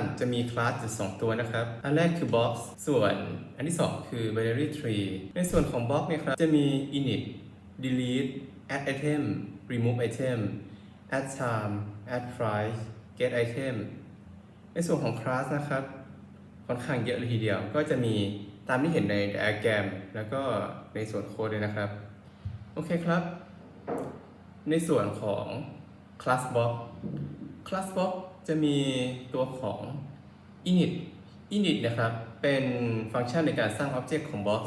านจะมีคลาสอยู่สองตัวนะครับ อันแรกคือ box ส่วนอันที่สองคือ binary tree ในส่วนของ box เนี่ยครับ จะมี init delete add item remove item add time add price get item ในส่วนของ class นะครับ ค่อนข้างเยอะเลยทีเดียว ก็จะมีตามที่เห็นใน diagram แล้วก็ในส่วนโค้ดเลยนะครับ โอเคครับ ในส่วนของ class box class box จะมีตัวของ init init นะครับเป็นฟังก์ชันในการสร้าง object ของ box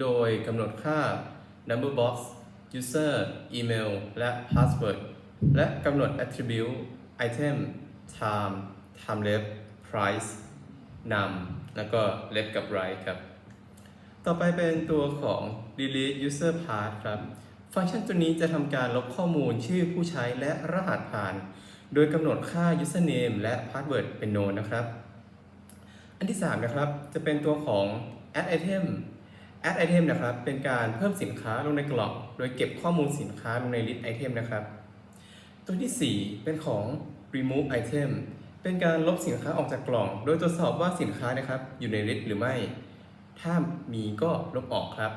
โดยกำหนดค่า number box user email และ password และกำหนด attribute item time time left price num แล้วก็ left กับ right ครับ ต่อไปเป็นตัวของ delete user path ครับ ฟังก์ชันตัวนี้จะทำการลบข้อมูลชื่อผู้ใช้และรหัสผ่าน โดยกำหนดค่า username และ password เป็น known นะครับ อันที่ 3 นะครับ จะเป็นตัวของ add item add item นะครับ เป็นการเพิ่มสินค้าลงในกล่อง โดยเก็บข้อมูลสินค้าลงใน list item นะครับ ตัวทีสี่4 เป็นของ remove item เป็นการลบสินค้าออกจากกล่อง โดยตรวจสอบว่าสินค้านะครับ อยู่ใน list หรือไม่ ถ้ามีก็ลบออกครับ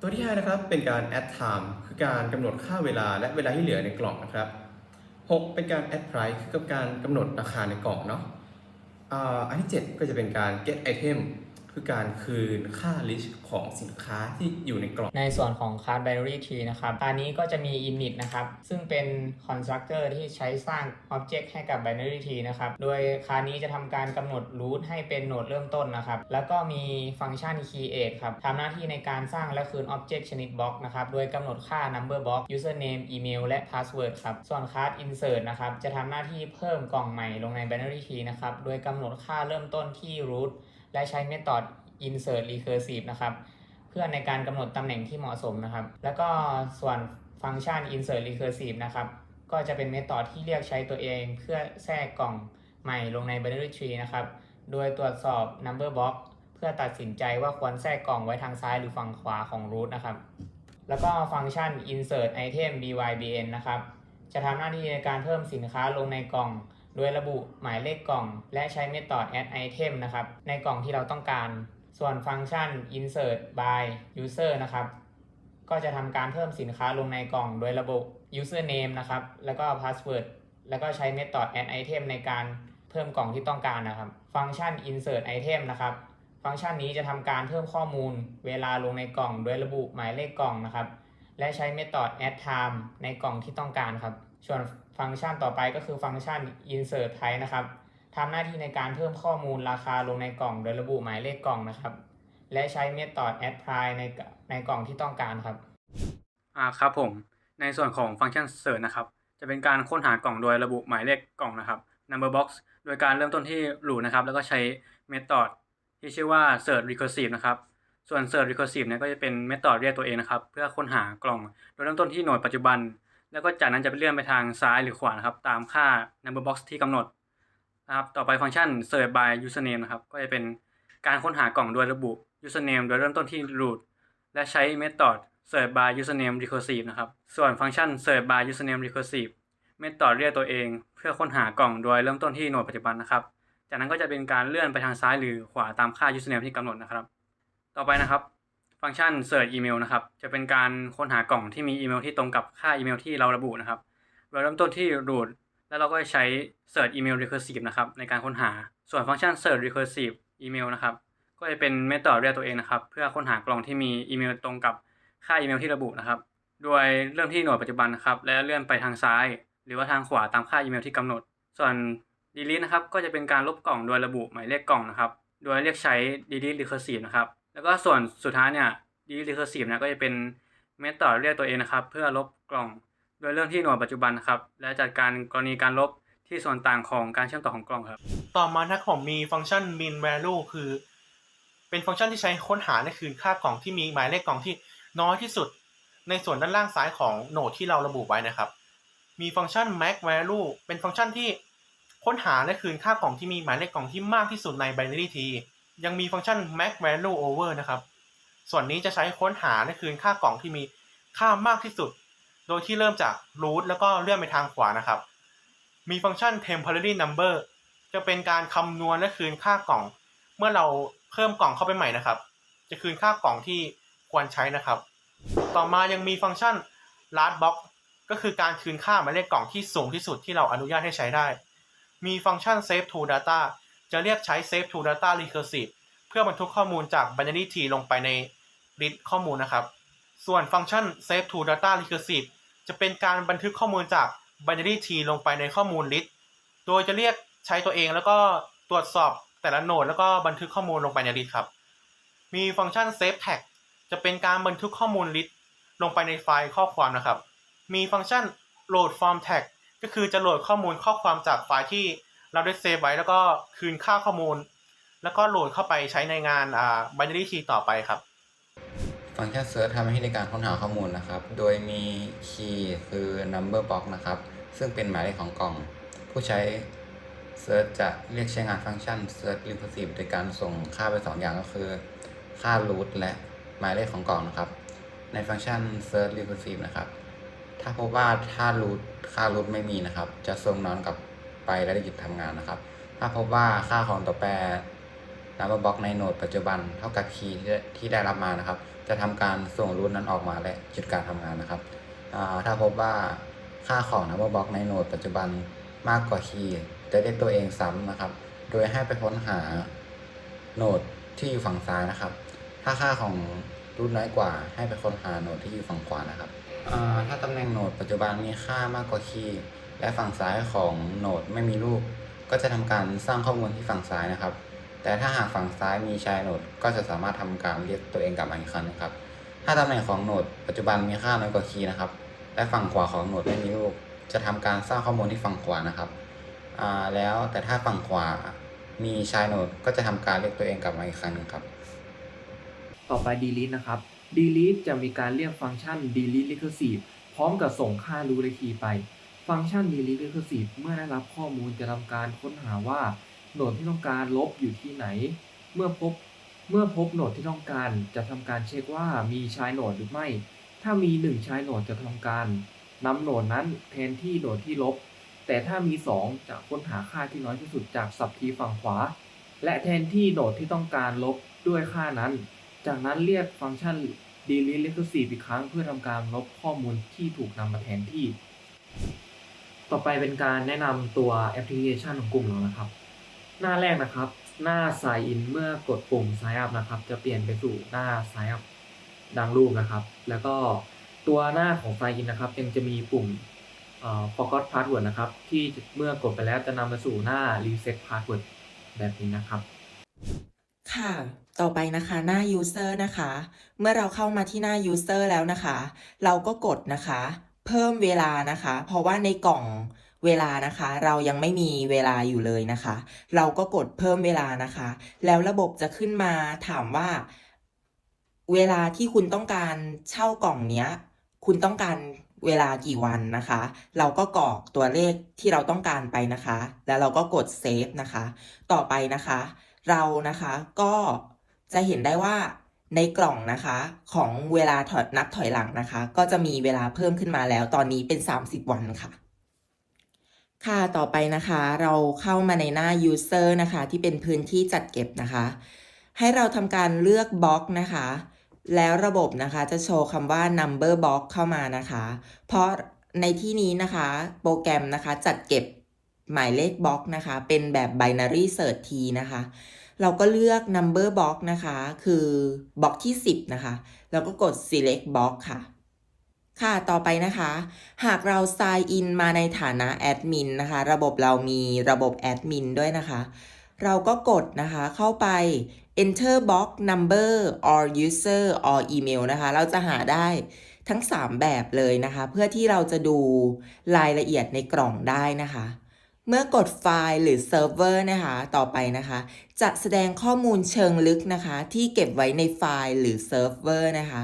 ตัวที่ 5 นะครับ เป็นการ add time คือการกำหนดค่าเวลาและเวลาที่เหลือในกล่องนะครับ 6 เป็นการ add price คือกับการกำหนดราคาในกล่องเนาะอ่าอันที่ 7 ก็จะเป็นการ get item คือการคืนค่า list ของสินค้าที่อยู่ในกล่อง ในส่วนของ Class Binary Tree นะครับ อันนี้ก็จะมี init นะครับ ซึ่งเป็น constructor ที่ใช้สร้าง object ให้กับ binary tree นะครับ โดยคานี้จะทำการกำหนด root ให้เป็นโหนดเริ่มต้นนะครับ แล้วก็มีฟังก์ชัน create ครับทำหน้าที่ในการสร้างและคืน object ชนิด box นะครับ โดยกำหนดค่า number box username email และ password ครับ ส่วน class insert นะครับ จะทำหน้าที่เพิ่มกล่องใหม่ลงใน binary tree นะครับ โดยกำหนดค่าเริ่มต้นที่ root และใช้ method insert recursive นะครับ เพื่อในการกำหนดตำแหน่งที่เหมาะสมนะครับ แล้วก็ส่วนฟังก์ชัน insert recursive นะครับ ก็จะเป็นเมธอดที่เรียกใช้ตัวเอง เพื่อแทรกกล่องใหม่ลงใน binary tree นะครับ โดยตรวจสอบ number box เพื่อตัดสินใจว่าควรแทรกกล่องไว้ทางซ้ายหรือฝั่งขวาของ root นะครับ แล้วก็ฟังก์ชัน insert item bybn นะครับ จะทำหน้าที่ในการเพิ่มสินค้าลงในกล่อง โดยระบุหมายเลขกล่อง และใช้เมธอด add item นะครับ ในกล่องที่เราต้องการ ส่วนฟังก์ชัน insert by user นะครับ ก็จะทำการเพิ่มสินค้าลงในกล่อง โดยระบุ username นะครับ แล้วก็ password แล้วก็ใช้ method add item ในการเพิ่มกล่องที่ต้องการนะครับ ฟังก์ชัน insert item นะครับ ฟังก์ชันนี้จะทำการเพิ่มข้อมูล เวลาลงในกล่อง โดยระบุหมายเลขกล่องนะครับ และใช้ method add time ในกล่องที่ต้องการครับ ส่วนฟังก์ชันต่อไปก็คือฟังก์ชัน insert price นะครับทำหน้าที่ในการเพิ่มข้อมูลราคาลงในกล่องโดยระบุหมายเลขกล่องนะครับ และใช้ method add price ในในกล่องที่ต้องการครับอ่าครับผม ในส่วนของฟังก์ชัน search นะครับ จะเป็นการค้นหากล่องโดยระบุหมายเลขกล่องนะครับ number box โดยการเริ่มต้นที่ root นะครับ แล้วก็ใช้ method ที่ชื่อว่า search recursive นะครับ ส่วน search recursive เนี่ยก็จะเป็น method เรียกตัวเองนะครับ เพื่อค้นหากล่อง โดยเริ่มต้นที่หนดปัจจุบัน แล้วก็จากนั้นจะไปเลื่อนไปทางซ้ายหรือขวานะครับ ตามค่า number box ที่กำหนดนะครับ ต่อไปฟังก์ชัน search by username นะครับ ก็จะเป็นการค้นหากล่องโดยระบุ username โดยเริ่มต้นที่ root และใช้ method search by username recursive นะครับ ส่วนฟังก์ชัน search by username recursive method เรียกตัวเอง เพื่อค้นหากล่องโดยเริ่มต้นที่หนดปัจจุบันนะครับ จากนั้นก็จะเป็นการเลื่อนไปทางซ้ายหรือขวาตามค่า username ที่กำหนดนะครับ ต่อไปนะครับ ฟังก์ชัน search email นะครับ จะเป็นการค้นหากล่องที่มีอีเมลที่ตรงกับค่าอีเมลที่เราระบุนะครับโดยเริ่มต้นที่ root แล้วเราก็ใช้ search email recursive นะครับในการค้นหา ส่วนฟังก์ชัน search recursive email นะครับ ก็จะเป็น method เรียกตัวเองนะครับ เพื่อค้นหากล่องที่มีอีเมลตรงกับค่าอีเมลที่ระบุนะครับ โดยเริ่มที่หน่วยปัจจุบันนะครับ และเลื่อนไปทางซ้าย หรือว่าทางขวาตามค่าอีเมลที่กำหนด ส่วน delete นะครับ ก็จะเป็นการลบกล่องโดยระบุหมายเลขกล่องนะครับ โดยเรียกใช้ delete recursive นะครับ แล้วก็ส่วนสุดท้ายเนี่ย delete recursive นะก็จะเป็น method เรียกตัวเองนะครับ เพื่อลบกล่องโดยเริ่มที่หน่วยปัจจุบันนะครับ และจัดการกรณีการลบที่ส่วนต่างของการเชื่อมต่อของกล่องครับ ต่อมานะครับผมมีฟังก์ชัน min value คือ เป็นฟังก์ชันที่ใช้ค้นหาและคืนค่ากล่องที่มีหมายเลขกล่องที่น้อยที่สุด ในส่วนด้านล่างซ้ายของโหนดที่เราระบุไว้นะครับ มีฟังก์ชัน max value เป็นฟังก์ชันที่ค้นหาและคืนค่ากล่องที่มีหมายเลขกล่องที่มากที่สุดใน binary tree ยังมีฟังก์ชัน max value over นะครับ ส่วนนี้จะใช้ค้นหาและคืนค่ากล่องที่มีค่ามากที่สุด โดยที่เริ่มจาก root แล้วก็เลื่อนไปทางขวานะครับ มีฟังก์ชัน temporary number จะเป็นการคำนวณและคืนค่ากล่อง เมื่อเราเพิ่มกล่องเข้าไปใหม่นะครับ จะคืนค่ากล่องที่ควรใช้นะครับ ต่อมายังมีฟังก์ชัน last box ก็คือการคืนค่าหมายเลขกล่องที่สูงที่สุดที่เราอนุญาตให้ใช้ได้ มีฟังก์ชัน save to data จะเรียกใช้ save to data recursive เพื่อบันทึกข้อมูลจาก binary tree ลงไปใน list ข้อมูลนะครับ ส่วนฟังก์ชัน save to data recursive จะเป็นการบันทึกข้อมูลจาก binary tree ลงไปในข้อมูล list โดยจะเรียกใช้ตัวเองแล้วก็ตรวจสอบแต่ละโนดแล้วก็บันทึกข้อมูลลงไปใน list ครับ มีฟังก์ชัน save tag จะเป็นการบันทึกข้อมูล list ลงไปในไฟล์ข้อความนะครับ มีฟังก์ชัน load form tag ก็คือจะโหลดข้อมูลข้อความจากไฟล์ที่ เราได้เซฟไว้แล้วก็คืนค่าข้อมูล แล้วก็โหลดเข้าไปใช้ในงานอ่า binary tree ต่อไปครับ ฟังก์ชัน search ทำให้ในการค้นหาข้อมูลนะครับ โดยมี key คือ number box นะครับ ซึ่งเป็นหมายเลขของกล่อง ผู้ใช้ search จะเรียกใช้งานฟังก์ชัน search recursive โดยการส่งค่าไป 2 อย่างก็คือ ค่า root และหมายเลขของกล่องนะครับ ในฟังก์ชัน search recursive นะครับ ถ้าพบว่าถ้า root ค่า root ไม่มีนะครับ จะส่งนอนกับ ไปและได้หยุดทำงานนะครับ ถ้าพบว่าค่าของตัวแปร number box ในโหนดปัจจุบันเท่ากับคีย์ที่ได้รับมานะครับ จะทำการส่งรูทนั้นออกมาและหยุดการทำงานนะครับ ถ้าพบว่าค่าของ number box ในโหนดปัจจุบันมากกว่าคีย์จะเรียกตัวเองซ้ำนะครับ โดยให้ไปค้นหาโหนดที่อยู่ฝั่งซ้ายนะครับ ถ้าค่าของรูทน้อยกว่า ให้ไปค้นหาโหนดที่อยู่ฝั่งขวานะครับ ถ้าตำแหน่งโหนดปัจจุบันมีค่ามากกว่าคีย์ และฝั่งซ้ายของโหนดไม่มีรูป ก็จะทำการสร้างข้อมูลที่ฝั่งซ้ายนะครับ แต่ถ้าหากฝั่งซ้ายมีชายโหนดก็จะสามารถทำการเรียกตัวเองกลับมาอีกครั้งนะครับ ถ้าตำแหน่งของโหนดปัจจุบันมีค่าน้อยกว่าคีย์นะครับ และฝั่งขวาของโหนดไม่มีรูป จะทำการสร้างข้อมูลที่ฝั่งขวานะครับอ่าแล้วแต่ถ้าฝั่งขวามีชายโหนดก็จะทำการเรียกตัวเองกลับมาอีกครั้งนึงครับ ต่อไป delete นะครับ delete จะมีการเรียกฟังก์ชัน delete recursive พร้อมกับส่งค่า root และ key ไป ฟังก์ชัน delete recursive เมื่อได้รับข้อมูลจะทำการค้นหาว่าโหนดที่ต้องการลบอยู่ที่ไหน เมื่อพบเมื่อพบโหนดที่ต้องการจะทำการเช็คว่ามีชายโหนดหรือไม่ ถ้ามีหนึ่งชายโหนดจะทำการนำโหนดนั้นแทนที่โหนดที่ลบ แต่ถ้ามีสองจะค้นหาค่าที่น้อยที่สุดจากสับทีฝั่งขวา และแทนที่โหนดที่ต้องการลบด้วยค่านั้น จากนั้นเรียกฟังก์ชัน delete recursive อีกครั้งเพื่อทำการลบข้อมูลที่ถูกนำมาแทนที่ ต่อไปเป็นการแนะนำตัวแอปพลิเคชันของกลุ่มเรานะครับ หน้าแรกนะครับ หน้า sign in เมื่อกดปุ่ม sign up นะครับ จะเปลี่ยนไปสู่หน้า sign up ดังรูปนะครับ แล้วก็ตัวหน้าของ sign in นะครับยังจะมีปุ่มเอ่อ forgot password นะครับ ที่เมื่อกดไปแล้วจะนำมาสู่หน้า reset password แบบนี้นะครับ ค่ะต่อไปนะคะหน้า user นะคะ เมื่อเราเข้ามาที่หน้า user แล้วนะคะ เราก็กดนะคะ เพิ่มเวลานะคะ เพราะว่าในกล่องเวลานะคะ เรายังไม่มีเวลาอยู่เลยนะคะ เราก็กดเพิ่มเวลานะคะ แล้วระบบจะขึ้นมาถามว่า เวลาที่คุณต้องการเช่ากล่องเนี้ย คุณต้องการเวลากี่วันนะคะ เราก็กรอกตัวเลขที่เราต้องการไปนะคะ แล้วเราก็กดเซฟนะคะ ต่อไปนะคะ เรานะคะก็จะเห็นได้ว่า ในกล่องนะคะของเวลาถอดนับถอยหลังนะคะ ก็จะมีเวลาเพิ่มขึ้นมาแล้ว ตอนนี้เป็น 30 วันค่ะ ค่ะต่อไปนะคะเราเข้ามาในหน้า user นะคะ ที่เป็นพื้นที่จัดเก็บนะคะ ให้เราทำการเลือกบล็อกนะคะ แล้วระบบนะคะจะโชว์คำว่า number box เข้ามานะคะ เพราะในที่นี้นะคะโปรแกรมนะคะจัดเก็บหมายเลขบล็อกนะคะ เป็นแบบ binary search tree นะคะ เราก็เลือก number box นะคะ คือบล็อกที่ 10 นะคะ แล้วก็กด select box ค่ะ ค่ะ ต่อไปนะคะ หากเรา sign in มาในฐานะแอดมินนะคะ ระบบเรามีระบบแอดมินด้วยนะคะ เราก็กดนะคะเข้าไป enter box number or user or email นะคะ เราจะหาได้ทั้ง 3 แบบเลยนะคะ เพื่อที่เราจะดูรายละเอียดในกล่องได้นะคะ เมื่อกดไฟล์หรือเซิร์ฟเวอร์นะคะต่อไปนะคะ จะแสดงข้อมูลเชิงลึกนะคะ ที่เก็บไว้ในไฟล์หรือเซิร์ฟเวอร์นะคะ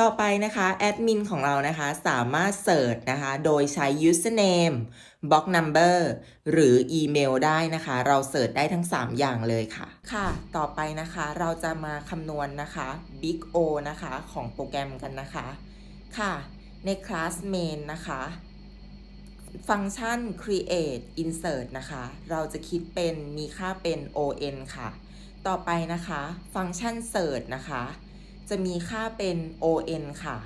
ต่อไปนะคะแอดมินของเรานะคะสามารถเสิร์ชนะคะโดยใช้ username box number หรืออีเมลได้นะคะ เราเสิร์ชได้ทั้ง 3 อย่างเลยค่ะ ค่ะ ต่อไปนะคะเราจะมาคำนวณนะคะ big O นะคะของโปรแกรมกันนะคะ ค่ะ ในคลาส main นะคะ ฟังก์ชัน create insert นะคะ เราจะคิดเป็นมีค่าเป็น on ค่ะ ต่อไปนะคะ ฟังก์ชัน search นะคะ จะมีค่าเป็น on ค่ะ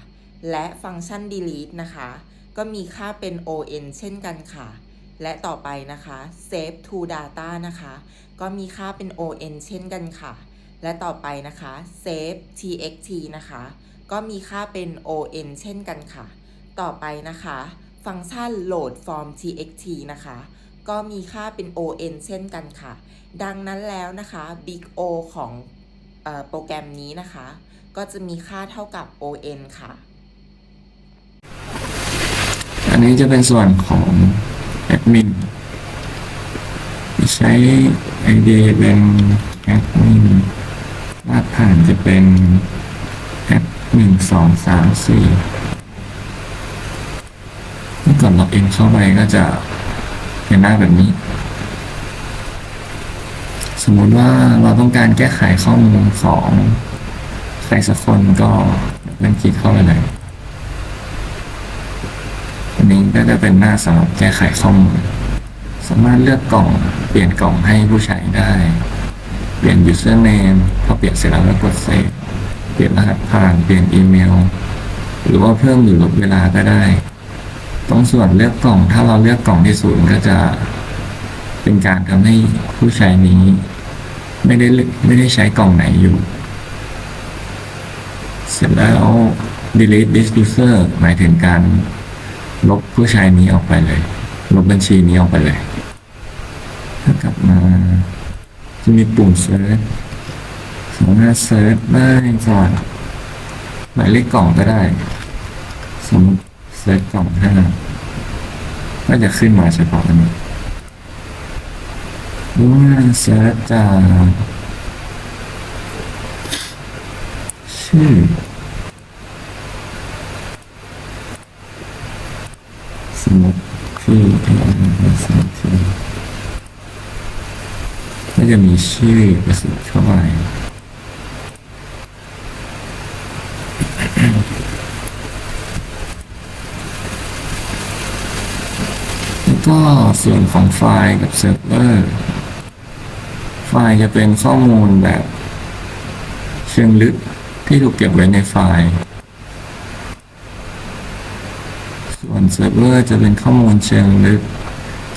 และฟังก์ชัน delete นะคะ ก็มีค่าเป็น on เช่นกันค่ะ และต่อไปนะคะ save to data นะคะ ก็มีค่าเป็น on เช่นกันค่ะ และต่อไปนะคะ save txt นะคะ ก็มีค่าเป็น on เช่นกันค่ะ ต่อไปนะคะ ฟังก์ชัน load form txt นะคะ ก็มีค่าเป็น on เช่นกันค่ะ ดังนั้นแล้วนะคะ big O ของโปรแกรมนี้นะคะ ก็จะมีค่าเท่ากับ on ค่ะ อันนี้จะเป็นส่วนของแอดมินใช้ ID เป็นแอดมินรากฐานจะเป็นแอดหนึ่งสองสามสี่ เมื่อก่อนล็อกอินเข้าไปก็จะเป็นหน้าแบบนี้ สมมุติว่าเราต้องการแก้ไขข้อมูลของใครสักคนก็เล่นคลิกเข้าไปเลยอันนี้ก็จะเป็นหน้าสำหรับแก้ไขข้อมูล สามารถเลือกกล่องเปลี่ยนกล่องให้ผู้ใช้ได้ เปลี่ยน username พอเปลี่ยนเสร็จแล้วก็กด save เปลี่ยนรหัสผ่านเปลี่ยนอีเมล หรือว่าเพิ่มหรือลดเวลาก็ได้ ตรงส่วนเลือกกล่อง ถ้าเราเลือกกล่องที่ศูนย์ก็จะเป็นการทำให้ผู้ใช้นี้ ไม่ได้เลือกไม่ได้ใช้กล่องไหนอยู่ เสร็จแล้ว delete this user หมายถึงการลบผู้ใชายนี้ออกไปเลย ลบบัญชีนี้ออกไปเลย ถ้ากลับมาจะมีปุ่มเซิร์ชสามารถเซิร์ชได้ก่อนหมายเลขกล่องก็ได้ สมมติ ซิร์ชกล่องห้าก็จะขึ้นมาเฉพาะอันนี้หรือว่าเซิร์ชจากชื่อสมมติที่เอ็นสมทีก็จะมีชื่อประสิทธิ์เข้าไปแล้ว ก็ส่วนของไฟล์กับเซิร์ฟเวอร์ไฟล์จะเป็นข้อมูลแบบ เชิงลึกที่ถูกเก็บไว้ในไฟล์ ส่วนเซิร์ฟเวอร์จะเป็นข้อมูลเชิงลึก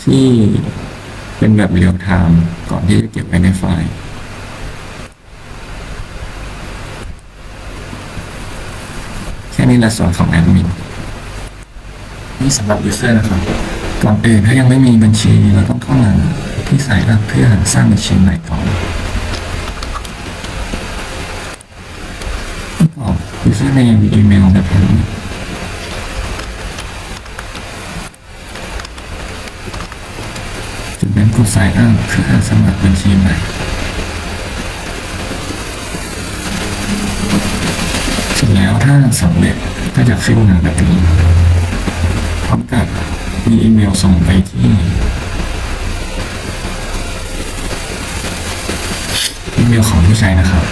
ที่เป็นแบบเรียลไทม์ก่อนที่จะเก็บไว้ในไฟล์แค่นี้แหละส่วนของแอดมินนี่สำหรับ User นะครับ ก่อนอื่นถ้ายังไม่มีบัญชีเราต้องเข้ามาที่สายรับเพื่อสร้างบัญชีใหม่ก่อนกรอก username อีเมลแบบนี้จากนั้นกด sign up เพื่อสมัครบัญชีใหม่เสร็จแล้วถ้าสำเร็จก็จะขึ้นมาแบบนี้พร้อมกับ มีอีเมลส่งไปที่อีเมลของผู้ใช้นะครับ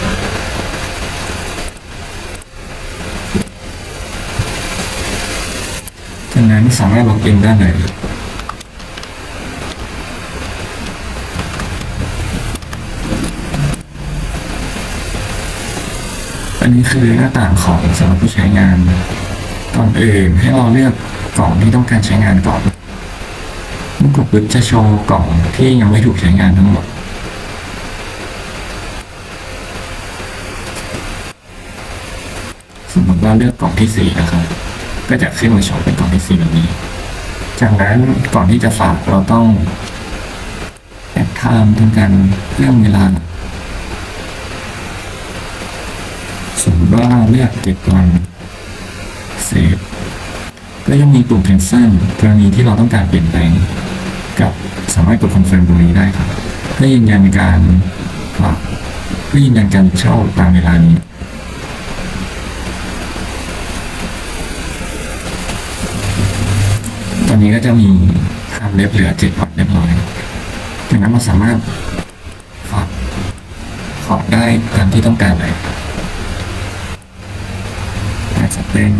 จากนั้นสามารถล็อกอินได้เลยอันนี้คือหน้าต่างของสำหรับผู้ใช้งานก่อนอื่นให้เราเลือก กล่องที่ต้องการใช้งานก่อนเมื่อกดปุ๊บจะโชว์กล่องที่ยังไม่ถูกใช้งานทั้งหมด สมมติว่าเลือกกล่องที่สี่นะครับ ก็จะขึ้นมาโชว์เป็นกล่องที่สี่แบบนี้ จากนั้นก่อนที่จะฝากเราต้องแอดไทม์ทำการเพิ่มเวลาสมมติว่าเลือกเจ็ดวันเซฟ ก็ยังมีปุ่ม cancel กรณีที่เราต้องการเปลี่ยนแปลงกับสามารถกด confirm ตรงนี้ได้ครับเพื่อยืนยันการเพื่อยืนยันการเช่าตามเวลานี้ตอนนี้ก็จะมีคำเล็บเหลือเจ็ดวันเรียบร้อยจากนั้นเราสามารถฝากขอได้ตามที่ต้องการเลยอาจจะเป็น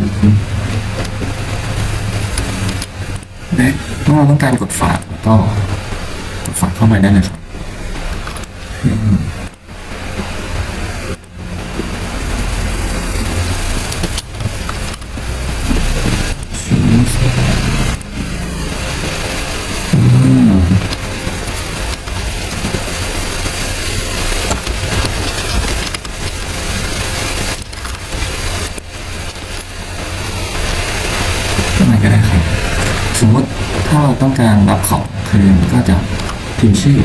ถ้าเราต้องการกดฝากก็กดฝากเข้ามาได้เลยครับอืมอืม อะไรก็ได้ครับ สมมติถ้าเราต้องการรับของคืนก็จะพิมพ์ ชื่อ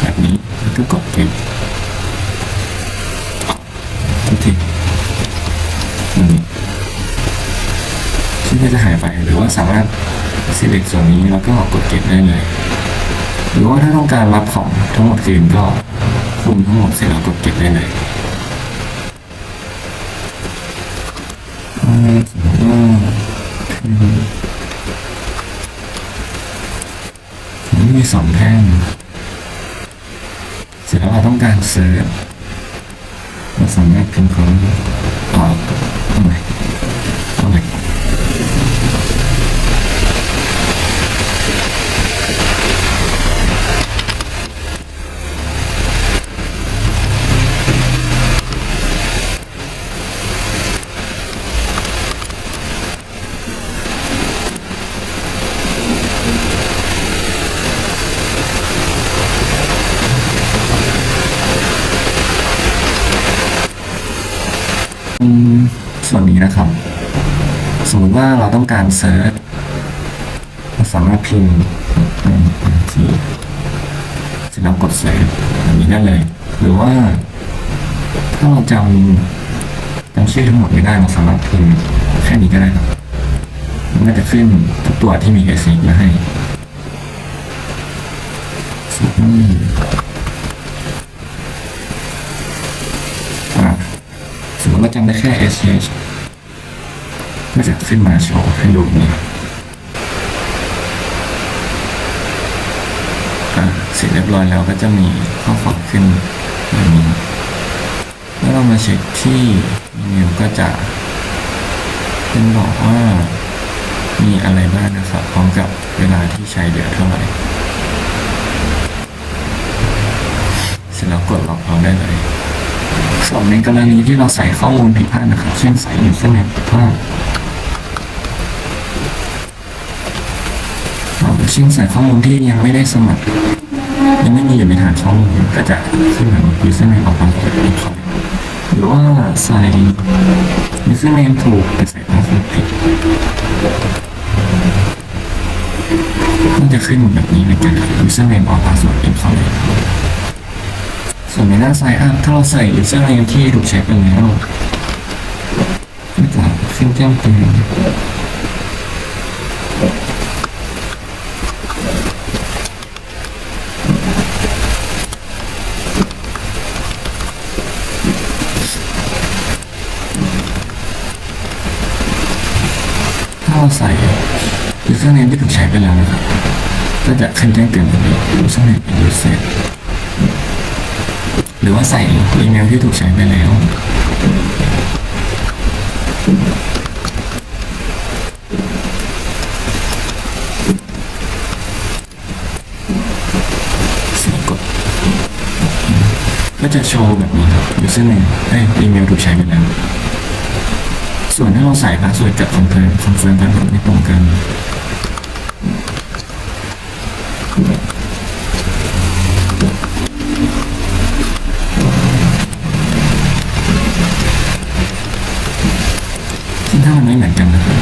แบบนี้แล้วก็กดเก็บทุกทีแบบนี้ชื่อก็จะหายไปหรือว่าสามารถ select ส่วนนี้แล้วก็กดเก็บได้เลย หรือว่าถ้าต้องการรับของทั้งหมดคืนก็คุมทั้งหมดเสร็จแล้วกดเก็บได้เลย อืมอืม ที่มีสองแท่ง เสร็จแล้วเราต้องการเสิร์ฟเราสามารถพิมพ์คำตอบตรงไหนตรงไหนอืมส่วนนี้นะครับ สมมติว่าเราต้อง การเซิร์ชเราสามารถพิมพ์ที่เสร็จแล้วกดเซิร์ชแบบนี้ได้เลย หรือว่า ถ้าเราจำจำชื่อทั้งหมดไม่ได้เราสามารถพิมพ์แค่นี้ก็ได้ครับมันก็จะขึ้นทุกตัวที่มี s อมาให้อืมอ่าสมมติเราจำได้แค่ S H ก็จะขึ้นมาโชว์ให้ดูนี่อ่าเสร็จเรียบร้อยแล้วก็จะมีข้อความขึ้นแบบนี้แล้วเรามาเช็คที่อีเมลก็จะเป็นบอกว่ามีอะไรบ้างนะครับพร้อมกับเวลาที่ใช้เหลือเท่าไหร่ เสร็จแล้วกดล็อกเอาได้เลยส่วนในกรณีที่เราใส่ข้อมูลผิดพลาดนะครับ เช่นใส่ username ผิดพลาด เราเช่นใส่ข้อมูลที่ยังไม่ได้สมัคร ยังไม่มีอยู่ในฐานข้อมูลก็จะขึ้นแบบ username ออกมาเปิดเป็นเขาหรือว่าใส่ username ถูกแต่ใส่ password ผิดก็จะขึ้นแบบนี้เหมือนกันครับ username ออก password เป็นเขาส่วนในหน้าซ้ายอัพถ้าเราใส่ username ที่ถูกใช้ไปแล้วก็จะขึ้นแจ้งเตือน ถ้าเราใส่ username ที่ถูกใช้ไปแล้วนะครับ ก็จะขึ้นแจ้งเตือนแบบนี้ username เป็น user หรือว่าใส่อีเมลที่ถูกใช้ไปแล้วเสียงกดก็จะโชว์แบบนี้ครับ username ได้ยอีเมลถูกใช้ไปแล้ว ส่วนถ้าเราใส่พาสเวิร์ดกับคอนเฟิร์มคอนเฟิร์มพาสเวิร์ดไม่ตรงกันซึ่งถ้ามันไม่เหมือนกันนะครับ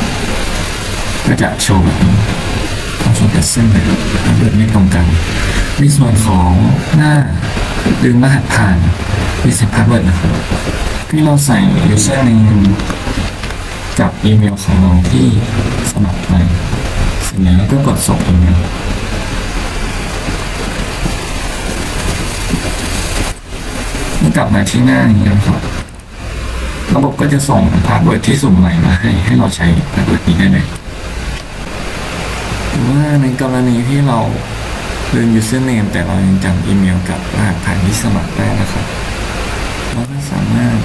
ก็จะโชว์แบบนี้ความสมดุลเส้นเลยพาสเวิร์ดไม่ตรงกัน ในส่วนของหน้าดึงรหัสผ่าน reset password นะครับที่เราใส่ username กับอีเมลของเราที่สมัครไปเสร็จแล้วก็กดส่งอีเมลเมื่อกลับมาที่หน้านี้นะครับระบบก็จะส่งพาสเวิร์ดที่สุ่มใหม่มาให้ให้เราใช้พาสเวิร์ดนี้ได้เลยหรือว่าในกรณีที่เราลืม username แต่เรายังจำอีเมลกับรหัสผ่านที่สมัครได้นะครับ เราก็สามารถ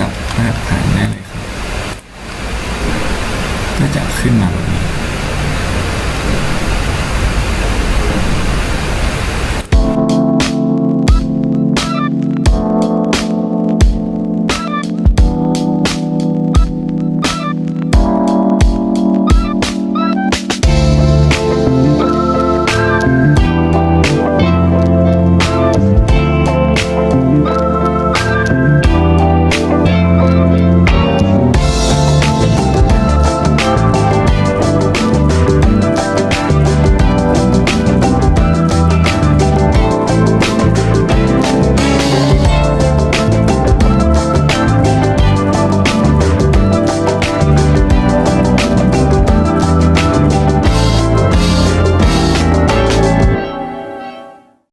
กับรากฐานได้เลยครับ ก็จะขึ้นมาแบบนี้